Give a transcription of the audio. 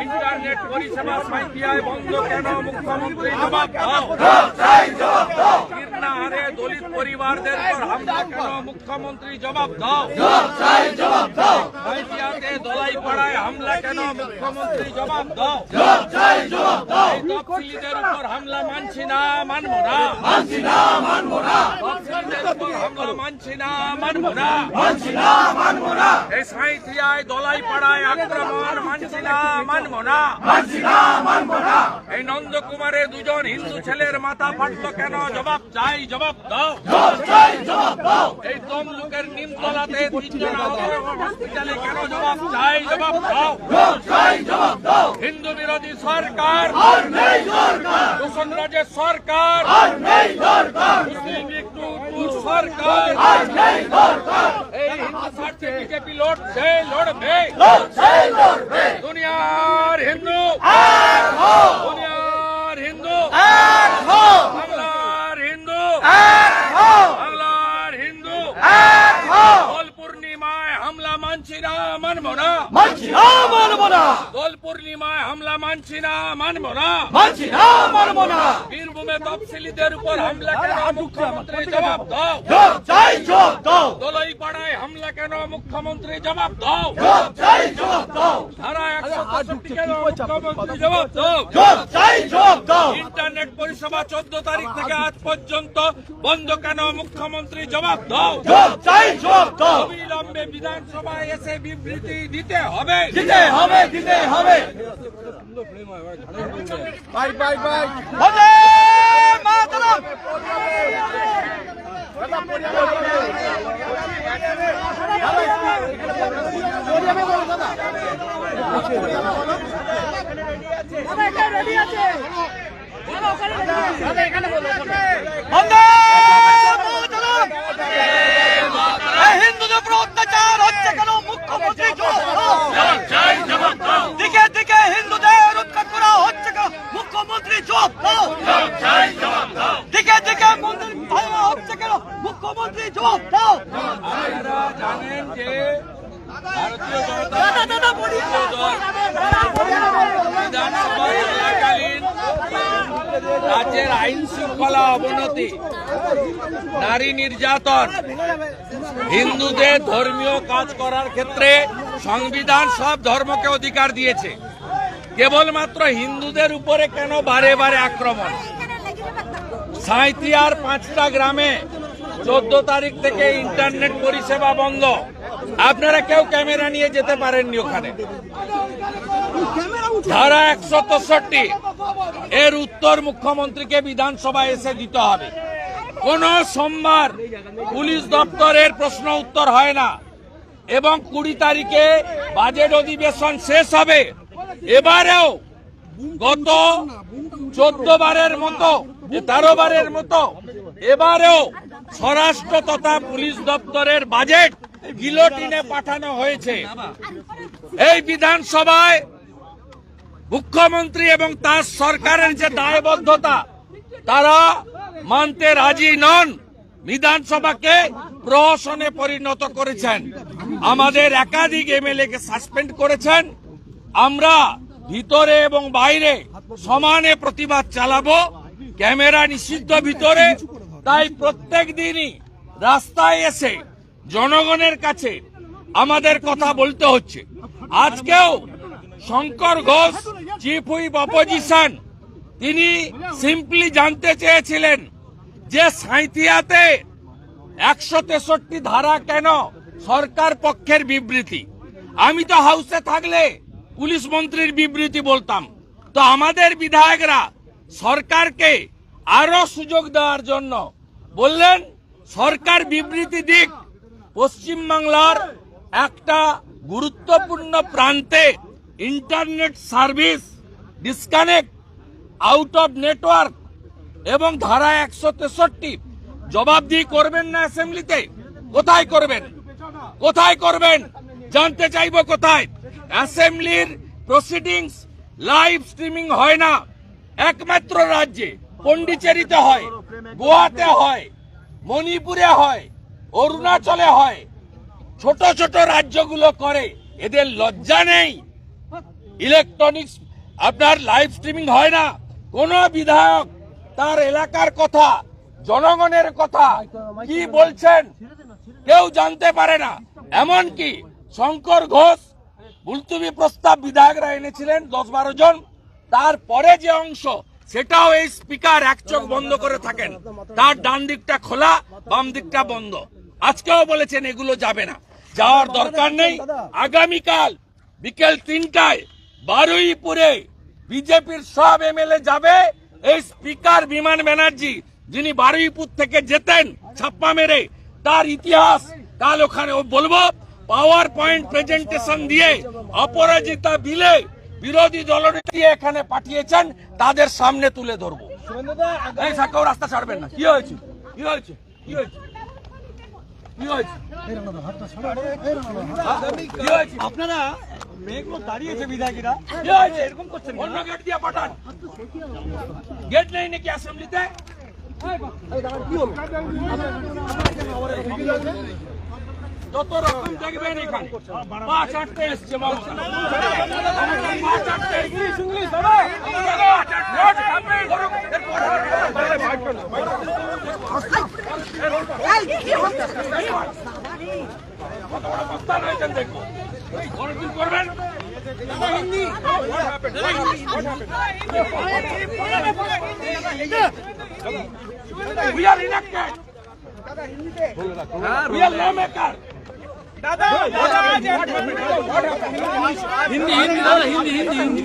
Internet পরিষেবা দলিত পরিবারদের পর হামলা কেন মুখ্যমন্ত্রী জবাব দাও সাঁইতিয়াতে দলাই পাড়ায় হামলা কেন মুখ্যমন্ত্রী জবাব দাও। এই তফসিলিদের উপর হামলা মানছি না মানব না। মানছি না মানব না। তফসিলিদের উপর হামলা মানছি না মানব না। মানছি না মানব না। এই সাঁইথিয়ায় দলাই পাড়ায় আক্রমণ মানছি না মানব না। মানছি না মানব না। এই নন্দকুমারে দুজন হিন্দু ছেলের মাথা ফাটলো কেন? জবাব চাই জবাব দাও। এই তমলুকের নিমতলাতে তিনজন হসপিটালে কেন? জবাব চাই জবাব দাও। হিন্দু বিরোধী সরকার দূষণ রাজ্যের সরকার মুসলিম লীগ সরকার। এই হিন্দু স্বার্থে বিজেপি লড়ছে লড়বে। দুনিয়ার হিন্দু দুনিয়ার হিন্দু বাংলার হিন্দু বাংলার হিন্দু দোল পূর্ণিমায় হামলা মানছি না মানব না। মানছি না মানব না। দোল পূর্ণিমায় হামলা মানছি না মানব না। মানছি না মানব না। বীরভূমে তফসিলিদের উপর হামলা কেন মুখ্যমন্ত্রী জবাব দাও। চাই জবাব দাও। দোলাই পাড়ায় হামলা কেন মুখ্যমন্ত্রী জবাব দাও। চাই জবাব দাও। জবাব দাও। চাই জবাব দাও। ইন্টারনেট পরিষেবা চোদ্দ তারিখ থেকে আজ পর্যন্ত বন্ধ কেন? মুখ্যমন্ত্রী জবাব দাও। চাই জবাব দাও। অবিলম্বে বিধানসভায় এসে বিবৃতি দিতে হবে। দিতে হবে দিতে হবে। Bye bye bye. বন্দে মাতরম বন্দে মাতরম এই হিন্দুদের অত্যাচার হচ্ছে কেন মুখ্যমন্ত্রী দিকে দিকে হিন্দুদের উৎখাত করা হচ্ছে কেন মুখ্যমন্ত্রী দাও। দিকে দিকে, মন্দির হচ্ছে কেন? মুখ্যমন্ত্রী দাও। জানেন যে ভারতীয় জনতা পার্টি দল বিধানসভা চলাকালীন রাজ্যের আইন শৃঙ্খলা অবনতি নারী নির্যাতন হিন্দুদের ধর্মীয় কাজ করার ক্ষেত্রে সংবিধান সব ধর্মকে অধিকার দিয়েছে। কেবলমাত্র হিন্দুদের উপরে কেন বারে বারে আক্রমণ? সাঁইতিয়ার পাঁচটা গ্রামে চোদ্দ তারিখ থেকে ইন্টারনেট পরিষেবা বন্ধ। আপনারা কেউ ক্যামেরা নিয়ে যেতে পারেননি ওখানে। ধারা একশো তেষট্টি, এর উত্তর মুখ্যমন্ত্রীকে বিধানসভায় এসে দিতে হবে। কোন সোমবার পুলিশ দপ্তরের প্রশ্ন উত্তর হয় না এবং কুড়ি তারিখে বাজেট অধিবেশন শেষ হবে। এবারেও গত চোদ্দ বারের মতো তেরো বারের মতো, এবারেও স্বরাষ্ট্র তথা পুলিশ দপ্তরের বাজেট গিলোটিনে পাঠানো হয়েছে। এই বিধানসভায় মুখ্যমন্ত্রী এবং তার সরকারের যে দায়বদ্ধতা, তারা মানতে রাজি নন, বিধানসভাকে প্রহসনে পরিণত করেছেন। আমাদের একাধিক এমএলএ কে সাসপেন্ড করেছেন। আমরা ভিতরে এবং বাইরে সমানে প্রতিবাদ চালাবো। ক্যামেরা নিষিদ্ধ ভিতরে, তাই প্রত্যেক দিনই রাস্তায় এসে জনগণের কাছে আমাদের কথা বলতে হচ্ছে। আজকেও Shankar Ghosh chief whip opposition তিনি সিম্পলি জানতে চেয়েছিলেন যে সাঁইথিয়াতে একশো তেষট্টি ধারা কেন সরকার পক্ষের বিবৃতি? আমি তো হাউসে থাকলে পুলিশ মন্ত্রীর বিবৃতি বলতাম। তো আমাদের বিধায়করা সরকারকে আরও সুযোগ দেওয়ার জন্য বললেন, সরকার বিবৃতি দিক পশ্চিমবাংলার একটা গুরুত্বপূর্ণ প্রান্তে internet service disconnect out of network এবং ধারা একশো তেষট্টি। জবাবদিহি করবেন না অ্যাসেম্বলিতে? কোথায় করবেন? কোথায় করবেন? জানতে চাইব কোথায়? অ্যাসেম্বলির প্রসিডিংস লাইভ স্ট্রিমিং হয় না। একমাত্র রাজ্যে, পন্ডিচেরিতে হয়, গোয়াতে হয়, মণিপুরে হয়। অরুণাচলে হয়। ছোট ছোট রাজ্যগুলো করে। এদের লজ্জা নেই। ইলেকট্রনিক্স আপনার লাইভ স্ট্রিমিং হয় না। কোন বিধায়ক তার এলাকার কথা, জনগণের কথা কি বলছেন কেউ জানতে পারে না। এমনকি শঙ্কর ঘোষ, মুলতুবি প্রস্তাব বিধায়করা এনেছিলেন, দশ বারো জন। তারপরে যে অংশ সেটাও এই স্পিকার এক চোখ বন্ধ করে থাকেন। তার ডান দিকটা খোলা, বাম দিকটা বন্ধ। আজকেও বলেছেন এগুলো যাবে না। যাওয়ার দরকার নেই। আগামীকাল বিকেল তিনটায় বারুইপুরে বিজেপির সব এমএলএ যাবে। এই স্পিকার বিমান ব্যানার্জি, যিনি বারুইপুর থেকে যেতেন ছাপ্পা মেরে, তার ইতিহাস কাল ওখানে বলব। পাওয়ার পয়েন্ট প্রেজেন্টেশন দিয়ে অপরাজিতা বিলে বিরোধী দলনেত্রী এখানে পাঠিয়েছেন তাদের সামনে তুলে ধরবো। এই সাকেও রাস্তা ছাড়বেন না। কি হয়েছে? কি হয়েছে? কি হয়েছে? আপনারা মেয়েগুলো দাঁড়িয়েছে বিধায়করা। কি এরকম করছেন অন্য গেট দিয়ে পাঠান। গেট নেই নাকি অ্যাসেম্বলিতে যত রকম দেখবেন এখানে, পাঁচ আটটা এসছে পাঁচ আটটা ইংলিশ ইংলিশ কত বড় প্রস্তাব হয়েছেন দেখব অনেকদিন করবেন elected. We. হিন্দি হিন্দি দাদা হিন্দি হিন্দি হিন্দি